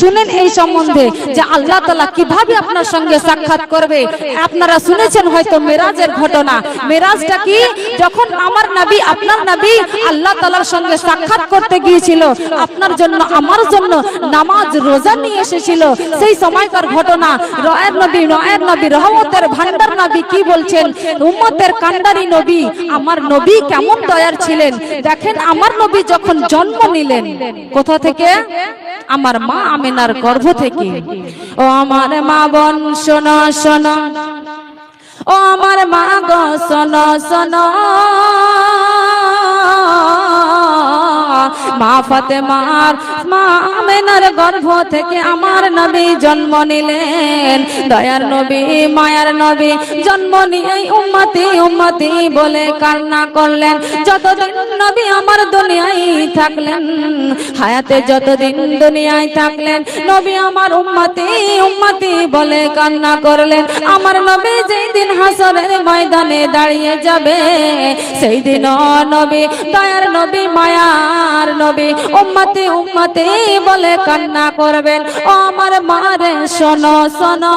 শুনেন এই সম্বন্ধে যে আল্লাহ তালা কীভাবে আপনার সঙ্গে সাক্ষাৎ করবে? আপনারা শুনেছেন হয়তো মেরাজের ঘটনা। মেরাজটা কি? যখন আমার নবী আপনার নবী আল্লাহ তালার সঙ্গে সাক্ষাৎ করতে গিয়েছিল। আপনার জন্য আমার জন্য নামাজ রোজা নিয়ে এসেছিল। সেই সময়কার ঘটনা। রয়ের নবী রয়ের নবী রহমতের ভান্ডার নবী কি বলছেন? উম্মতের কান্ডারি নবী। আমার নবী কেমন দয়ার ছিলেন? দেখেন আমার নবী যখন জন্ম নিলেন। কোথা থেকে? আমার মা আমেনার গর্ভ থেকে। ও আমার মা বোন, শোনো শোনো। ও আমার মা গো, শোনো শোনো। মা ফাতেমার, মা আমেনার গর্ভ থেকে আমার নবী জন্ম নিলেন। দয়ার নবী, মায়ার নবী জন্ম নিয়ে উম্মতি উম্মতি বলে কান্না করলেন। যতদিন নবী আমার দুনিয়ায় থাকলেন, হায়াতে যতদিন দুনিয়ায় থাকলেন, নবী আমার উম্মতি উম্মতি বলে কান্না করলেন। আমার নবী যেই দিন হাসরের ময়দানে দাঁড়িয়ে যাবে, সেই দিন নবী, দয়ার নবী, মায়ার নবী উম্মতি উম্মতি বলে কান্না করবেন। ও আমার মারে শোনো শোনো।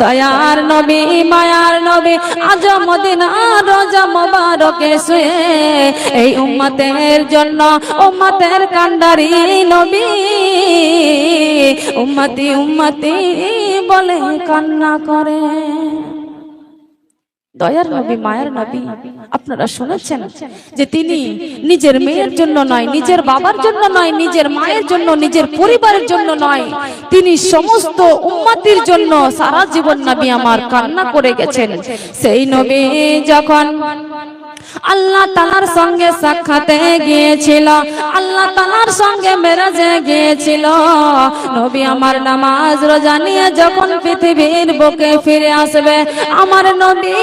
দয়ার নবী, মায়ার নবী, আজ মদিনার রোজা মোবারকে শুয়ে এই উম্মতের জন্য উম্মতের কান্ডারি নবী উম্মতি উম্মতি বলে কান্না করে। দয়ার নবী মায়ের নবী আপনারা শুনেছেন যে তিনি নিজের মেয়ের জন্য নয় নিজের বাবার জন্য নয় নিজের মায়ের জন্য নিজের পরিবারের জন্য নয়। তিনি সমস্ত উম্মাতির জন্য সারা জীবন নবী আমার কান্না করে গেছেন। সেই নবী যখন আল্লাহ তালার সঙ্গে সাক্ষাতে গিয়েছিল। আল্লাহ তালার সঙ্গে মেরাজে গিয়েছিল। নবী আমার নামাজ রোজা নিয়ে যখন পৃথিবীর বুকে ফিরে আসবে, আমার নবী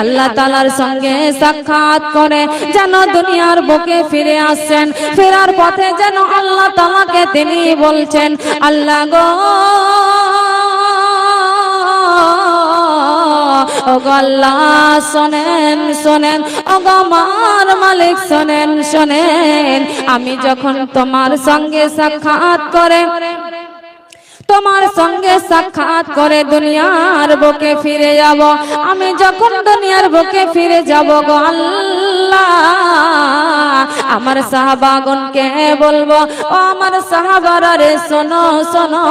আল্লাহ তালার সঙ্গে সাক্ষাৎ করে যেন দুনিয়ার বুকে ফিরে আসছেন ফেরার পথে যেন আল্লাহ তালাকে তিনি বলছেন, আল্লাহ গো আল্লাহ শোনেন শোনেন আমার মালিক শোনেন শোনেন। আমি যখন তোমার সঙ্গে সাক্ষাৎ করে তোমার সঙ্গে সাক্ষাৎ করে দুনিয়ার বুকে ফিরে যাব। আমি যখন দুনিয়ার বুকে ফিরে যাব গো আল্লাহ। আমার সাহাবাগনকে বলব, ও আমার সাহাবারা রে, শোনো শোনো।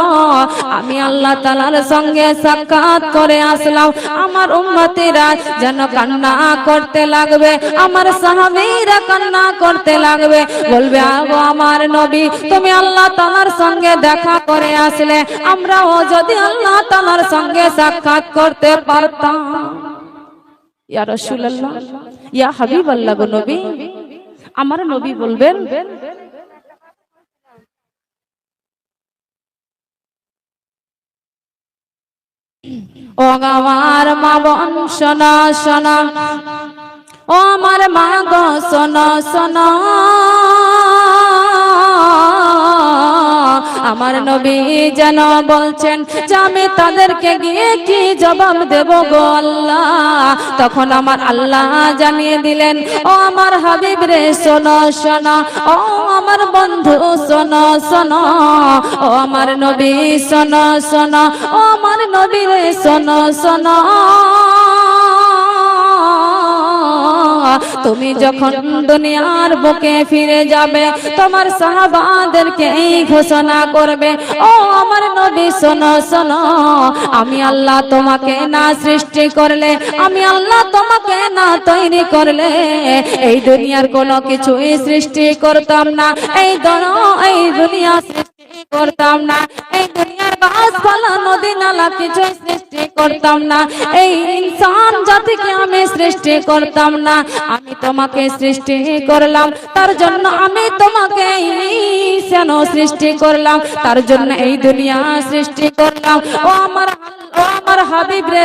আমি আল্লাহ তালার সঙ্গে সাক্ষাৎ করে আসলাম। আমার উম্মতিরা যেন কান্না করতে লাগবে, আমার সাহাবীরা কান্না করতে লাগবে। বলবে আমার নবী, তুমি আল্লাহ তালার সঙ্গে দেখা করে আসলে। আমরাও যদি আল্লাহ তালার সঙ্গে সাক্ষাৎ করতে পারতাম। ইয়া রাসূলুল্লাহ, ইয়া হাবিবাল্লাহ গো নবী, আমার নবী বলবেন, ও আমার মা বোন, শোনা শোনা, ও আমার মা গো, শোনো শোনো। আমার নবী যেন বলছেন যে আমি তাদেরকে গিয়ে কি জবাব দেব গো আল্লাহ? তখন আমার আল্লাহ জানিয়ে দিলেন, ও আমার হাবিব রে, শোনো শোনো, ও আমার বন্ধু, শোনো শোনো, ও আমার নবী, শোনো শোনো, ও আমার নবী রে, শোনো শোনো তুমি যখন দুনিয়ার বুকে ফিরে যাবে, তোমার সাহাবাদেরকে এই ঘোষণা করবে, ও আমার নবী, শোনো শোনো, আমি আল্লাহ তোমাকে না সৃষ্টি করলে, আমি আল্লাহ তোমাকে না তৈরি করলে, এই দুনিয়ার কোনো কিছুই সৃষ্টি করতাম না, এই এই দুনিয়া করতাম না। এই দুনিয়ার গাছপালা, নদী, নালা কিছুই সৃষ্টি করতাম না। এই ইনসান জাতিকে আমি সৃষ্টি করতাম না। আমি তোমাকে সৃষ্টি করলাম, তার জন্য আমি তোমাকে সৃষ্টি করলাম, তার জন্য এই দুনিয়া সৃষ্টি করলাম। ও আমার ও আমার হাবিব রে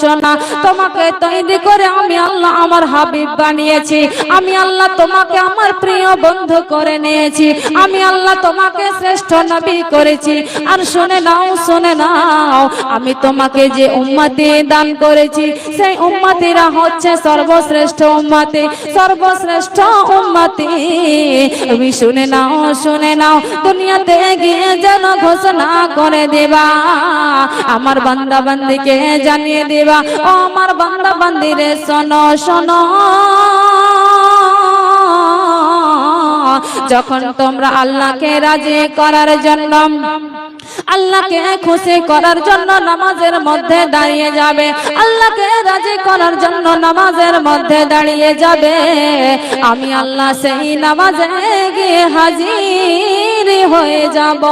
শোনা। তোমাকে তৈরি করে আমি আল্লাহ আমার হাবিব বানিয়েছি। আমি আল্লাহ তোমাকে আমার প্রিয় বন্ধু করে নিয়েছি। আমি আল্লাহ তোমাকে শ্রেষ্ঠ নবী করেছি। আর শুনে নাও শুনে নাও, আমি তোমাকে যে উম্মতি দান করেছি, সেই উম্মতিরা হচ্ছে সর্বশ্রেষ্ঠ উম্মতি সর্বশ্রেষ্ঠ উম্মতি। তুমি শুনে নাও শুনে নাও, দুনিয়াতে গিয়ে যেন ঘোষণা করে দেবা। আমার বান্দা বান্দিকে জানিয়ে দেবা, ও আমার বান্দা বান্দিরে শোনো শোনো। যখন তোমরা আল্লাহকে রাজি করার জন্য আল্লাহকে খুশি করার জন্য নামাজের মধ্যে দাঁড়িয়ে যাবে। আল্লাহকে রাজি করার জন্য নামাজের মধ্যে দাঁড়িয়ে যাবে। আমি আল্লাহ সেই নামাজে গিয়ে হাজির হয়ে যাব।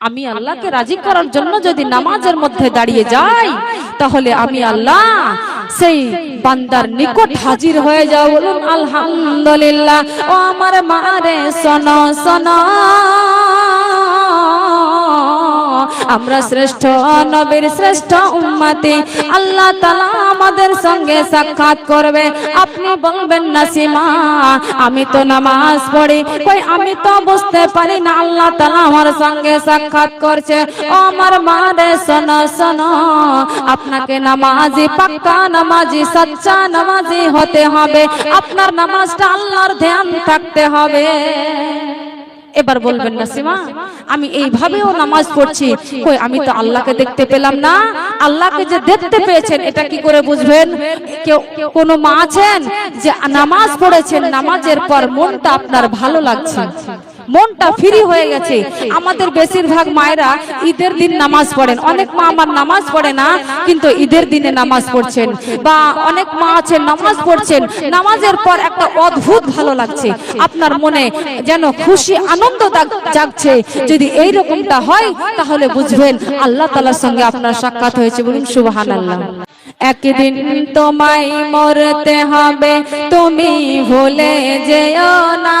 আমি আল্লাহকে রাজি করার জন্য যদি নামাজের মধ্যে দাঁড়িয়ে যাই তাহলে আমি আল্লাহ সেই বান্দার নিকট হাজির হয়ে যাও বলুন, আলহামদুলিল্লাহ। ও আমার মারে সন শোনো। আমরা শ্রেষ্ঠ নবীর শ্রেষ্ঠ উম্মতি। আল্লাহ তাআলা আমাদের সঙ্গে সাক্ষাৎ করবে। আপনি বলবেন না সীমা আমি তো নামাজ পড়ি। কই, আমি তো বুঝতে পারি না, আল্লাহ তাআলা আমার সঙ্গে সাক্ষাৎ করছে। ও আমার মা রে শোনো শোনো, আপনাকে নামাজি পাক্কা, নামাজি সচ্চা, নামাজি হতে হবে। আপনার নামাজটা আল্লাহর ধ্যান থাকতে হবে। এবার বলবেন না আমি এইভাবেও নামাজ পড়ছি। কই, আমি তো আল্লাহকে দেখতে পেলাম না। আল্লাহকে যে দেখতে পেয়েছেন, এটা কি করে বুঝবেন? কেউ, কোনো মা আছেন যে নামাজ পড়েছেন, নামাজের পর মনটা আপনার ভালো লাগছে। মনটা ফ্রি হয়ে গেছে। আমাদের বেশিরভাগ মায়েরা ঈদের দিন নামাজ পড়েন। অনেক মা আমার নামাজ পড়ে না কিন্তু ঈদের দিনে নামাজ পড়ছেন। বা অনেক মা আছেন নামাজ পড়ছেন। নামাজের পর একটা অদ্ভুত ভালো লাগছে। আপনার মনে যেন খুশি আনন্দ জাগছে। যদি এই রকমটা হয় তাহলে বুঝবেন আল্লাহ তালার সঙ্গে আপনার সাক্ষাৎ হয়েছে বলুন সুবাহান আল্লাহ একদিন তোমায় মরতে হবে তুমি ভুলে যেও না।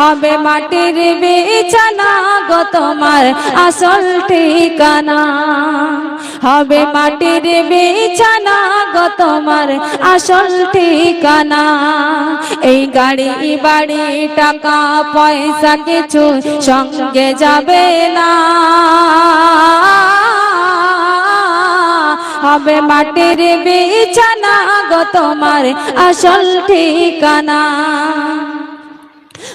হবে মাটির বিছানা গো তোমার আসল ঠিকানা। হবে মাটির বিছানা গো তোমার আসল ঠিকানা। এই গাড়ি, বাড়ি, টাকা, পয়সা কিছু সঙ্গে যাবে না। হবে মাটির বিছানা গো তোমার আসল ঠিকানা।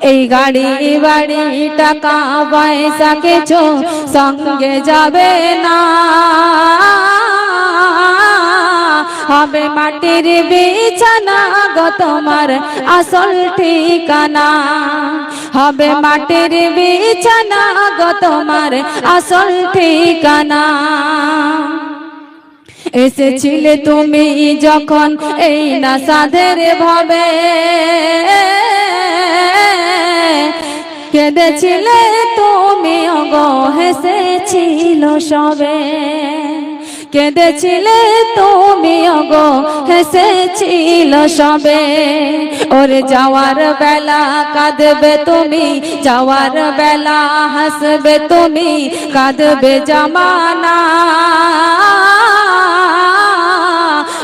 এই গাড়ি বাড়ি টাকা পয়সা কিছু সঙ্গে যাবে না। হবে মাটির বিছানা গো তোমার আসল ঠিকানা। হবে মাটির বিছানা গো তোমার আসল ঠিকানা। এসেছিলে তুমি যখন এই না সাধের ভাবে। কেঁদেছিলে তুমি? অগো হেসেছিল সবে। কেঁদেছিলে তুমি? অগো হেসেছিল সবে। ওরে যাওয়ার বেলা কাঁদবে তুমি, যাওয়ার বেলা হাসবে তুমি, কাঁদবে জামানা।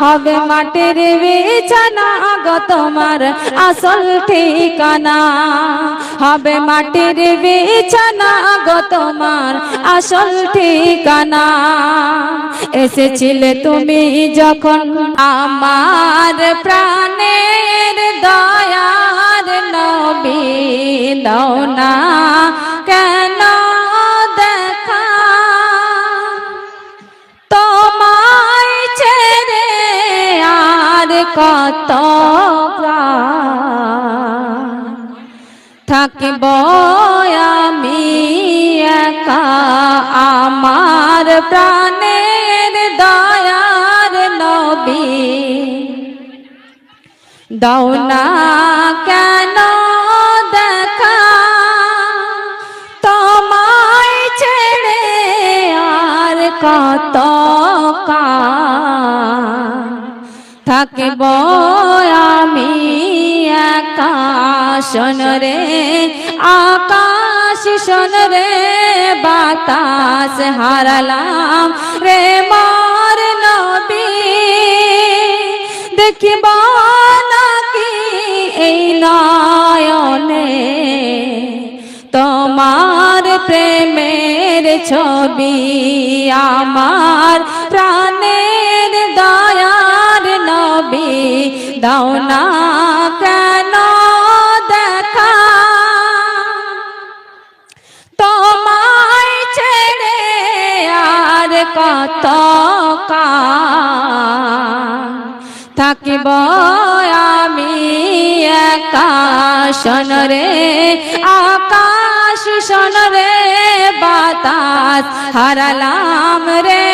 হবে মাটির বিছানা গো তোমার আসল ঠিকানা। হবে মাটির বিছানা গো তোমার আসল ঠিকানা। এসেছিলে তুমি যখন আমার প্রাণের দয়ার নবী। দাও না কেন কত থাকব আমি একা, আমার প্রাণের দয়ার নবী। দাও না কেন দেখা, তোমায় ছেড়ে আর কত থাকব আমি আকাশ রে, আকাশ শোন রে, বাতাস হারালাম রে মার নবী। দেখিব নাকি এই নয়নে? তোমার প্রেমের ছবি আমার প্রাণের দাও না কেন দেখা? তোমায় ছেড়ে আর কত থাকিব আমি আকাশ রে, আকাশ শোন রে, বাতাস হারালাম রে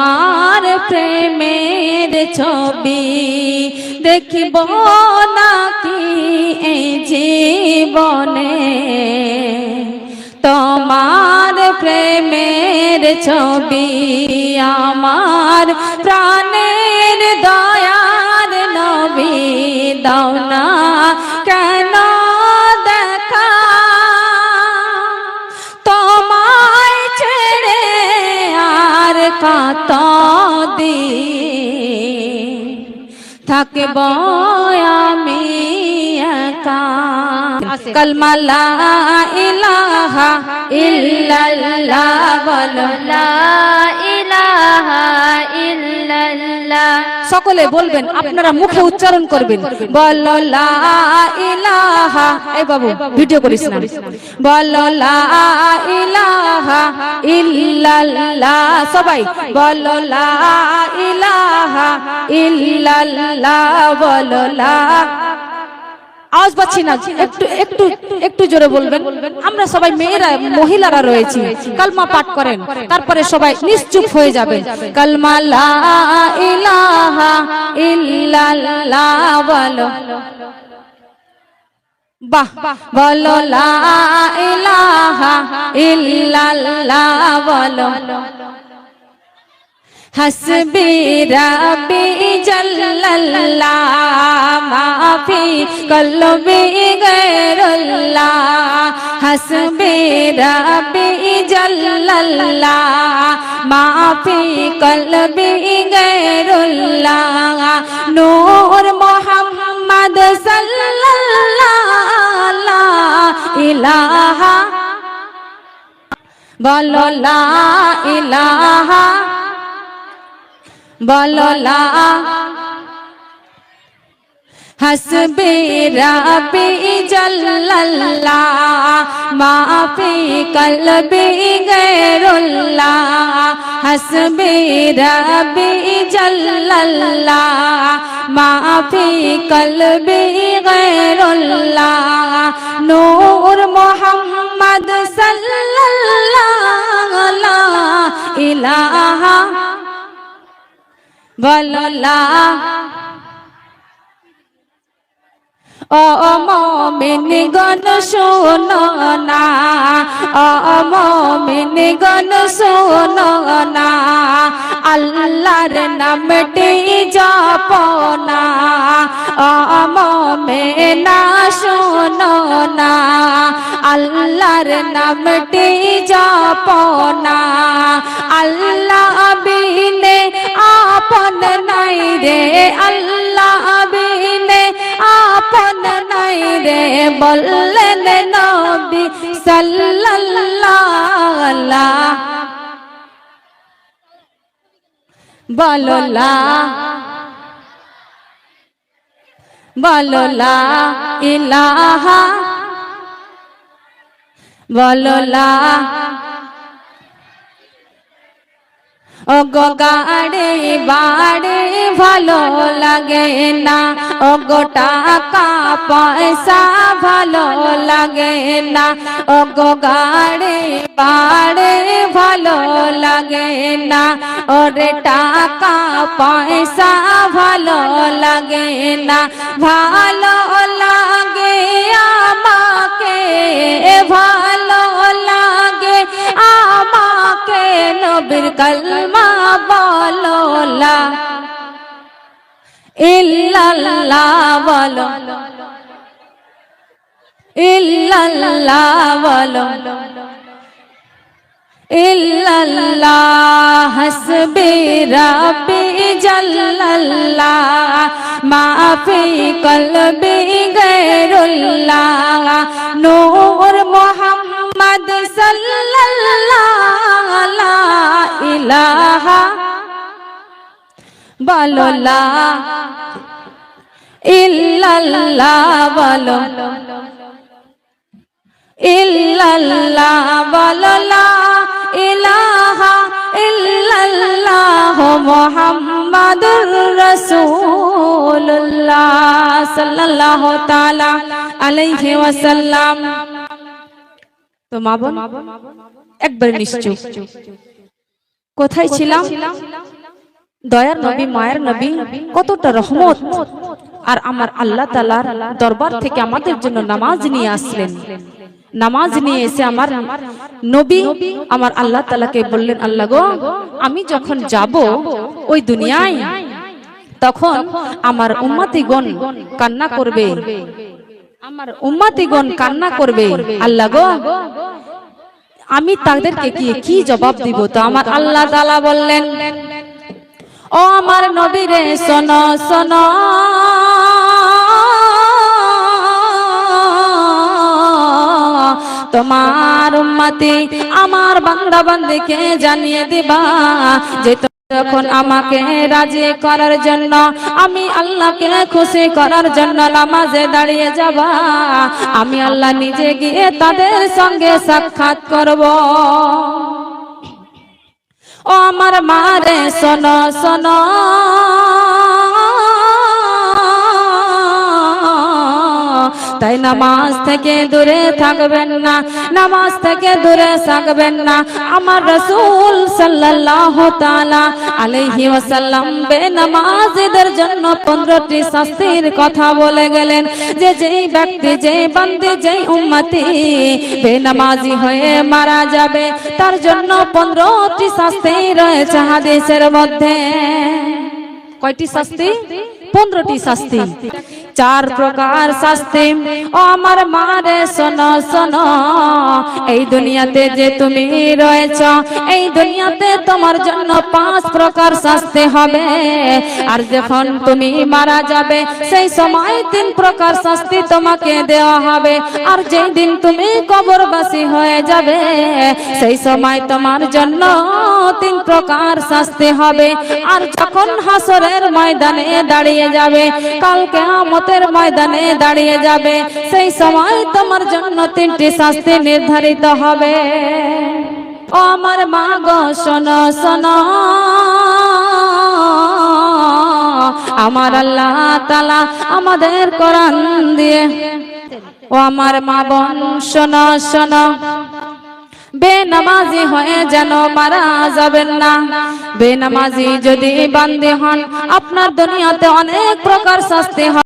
তোমার প্রেমের ছবি দেখিব নাকি এই জীবনে? তোমার প্রেমের ছবি আমার প্রাণের দয়ার থাকব আমি একা। কলমা লা ইলাহা ইল্লাল্লাহ বলো লা ইলাহা সকলে বলবেন আপনারা মুখে উচ্চারণ করবেন। বলো ইলাহা এই বাবু ভিডিও করিস না। বলো লা ইলাহা ইল্লাল্লাহ। সবাই। বল লা ইলাহা ইল্লাল্লাহ। বলো লা আওয়াজ পাচ্ছি না, একটু একটু একটু জোরে বলবেন। আমরা সবাই মেয়েরা, মহিলারা রয়েছি। কালমা পাঠ করেন, তারপরে সবাই নিশ্চুপ হয়ে যাবেন কালমা বাহ, বলো লা ইলাহা ইল্লাল্লাহ বলো। হাসবি রাবি জাল্লাল্লাহ, মাফি কলবি গৈরুল্লাহ হাসবি রাবি জাল্লাল্লাহ, মাফি কলবি গৈরুল্লাহ নূর মোহাম্মদ সাল্লাল্লাহ, ইলাহা, বলো লা ইলাহা বললা হসবে রাবে জল্লাল্লা মাফে কলবে গেরুল্লা হসবে রাবে জল্লাল্লা মাফে কলবে গেরুল্লা নূর মোহাম্মদ সাল্লাল্লাহ ইলাহা বলো লা ও মোমিন গণ শোনো না, ও মোমিন গণ শোনো না, আল্লাহর নামটি জপ না, ও মোমেনা শোনো না, আল্লাহর নামটি জপ না, আল্লাহ আপন নাই রে আল্লাহ বিনে আপন নাই রে বললেন নবী সাল্লাল্লাহ। বললা বললা, ইলাহা, বললা ও গো গাড়ে বাড়ে ভালো লাগে না ও গো টাকা পয়সা ভালো লাগে না ও গো গাড়ে বাড়ে ভালো লাগে না ওরে টাকা পয়সা ভালো লাগে না ভালো কলমা বলো লা ইল্লাল্লাহ বলো। ইল্লাল্লাহ বলো। ইল্লাল্লাহ হাসবি রাব্বি জাল্লাল্লাহ। মাফি কলবি গায়রুল্লাহ। নূর মুহাম্মদ সাল্লাল্লাহ ইলাহা বলো লা ইল্লাল্লাহ, বলো। ইল্লাল্লাহ, বলো লা ইলাহা ইল্লাল্লাহ মুহাম্মাদুর রাসূলুল্লাহ সাল্লাল্লাহু তাআলা আলাইহি ওয়াসাল্লাম। একবার নিশ্চয় কোথায় ছিলাম? দয়ার নবী মায়ের নবী কতটা রহমত। আর আমার আল্লাহ তালার দরবার থেকে আমাদের জন্য নামাজ নিয়ে আসলেন। নামাজ নিয়ে এসে আমার নবী আমার আল্লাহ তালাকে বললেন আল্লাহ গো আমি যখন যাব ওই দুনিয়ায় তখন আমার উম্মাতিগণ কান্না করবে। আমার উম্মাতিগণ কান্না করবে। আল্লাহ গো আমি তাদেরকে কি কি জবাব দিব? তো আমার আল্লাহ তালা বললেন ও আমার নবীরে শোনো শোনো। তোমার উম্মতি আমার বান্দা বান্দিকে জানিয়ে দিবা যে যখন আমাকে রাজি করার জন্য, আমি আল্লাহকে খুশি করার জন্য নামাজে দাঁড়িয়ে যাবা। আমি আল্লাহ নিজে গিয়ে তাদের সঙ্গে সাক্ষাৎ করব। ও আমার মারে, শোনো শোনো। তাই নামাজ থেকে দূরে থাকবেন না, নামাজ থেকে দূরে থাকবেন না। আমার রসুল সাল্লাল্লাহু তাআলা আলাইহি ওয়াসাল্লাম বেনামাজীদের জন্য 15টি শাস্তির কথা বলে গেলেন। যে যেই ব্যক্তি যেই বান্দে, যেই উম্মতি বেনামাজি হয়ে মারা যাবে, তার জন্য 15টি শাস্তি রয়েছে হাদিসের মধ্যে। কয়টি শাস্তি? পনেরোটি শাস্তি। চার প্রকার শাস্তি। ও আমার মারে, শোনো শোনো। এই দুনিয়াতে যে তুমি রয়েছ, এই দুনিয়াতে তোমার জন্য পাঁচ প্রকার শাস্তি হবে। আর যখন তুমি মারা যাবে, সেই সময় তিন প্রকার শাস্তি তোমাকে দেওয়া হবে। আর যেই দিন তুমি কবরবাসী হয়ে যাবে, সেই সময় তোমার জন্য তিন প্রকার শাস্তি হবে। আর যখন হাসরের ময়দানে দাঁড়িয়ে যাবে, কাল কেয়ামতের ময়দানে দাঁড়িয়ে যাবে, সেই সময় তোমার জন্য তিনটি শাস্তি নির্ধারিত হবে। ও আমার মা গো, শোনো শোনো। আমার আল্লাহ তালা আমাদের কোরআন দিয়ে ও আমার মা বোন, শোনো শোনো। বেনামাজি হয়ে যেন মারা যাবেন না। বেনামাজি যদি বান্দি হন, আপনার দুনিয়াতে অনেক প্রকার শাস্তি হয়।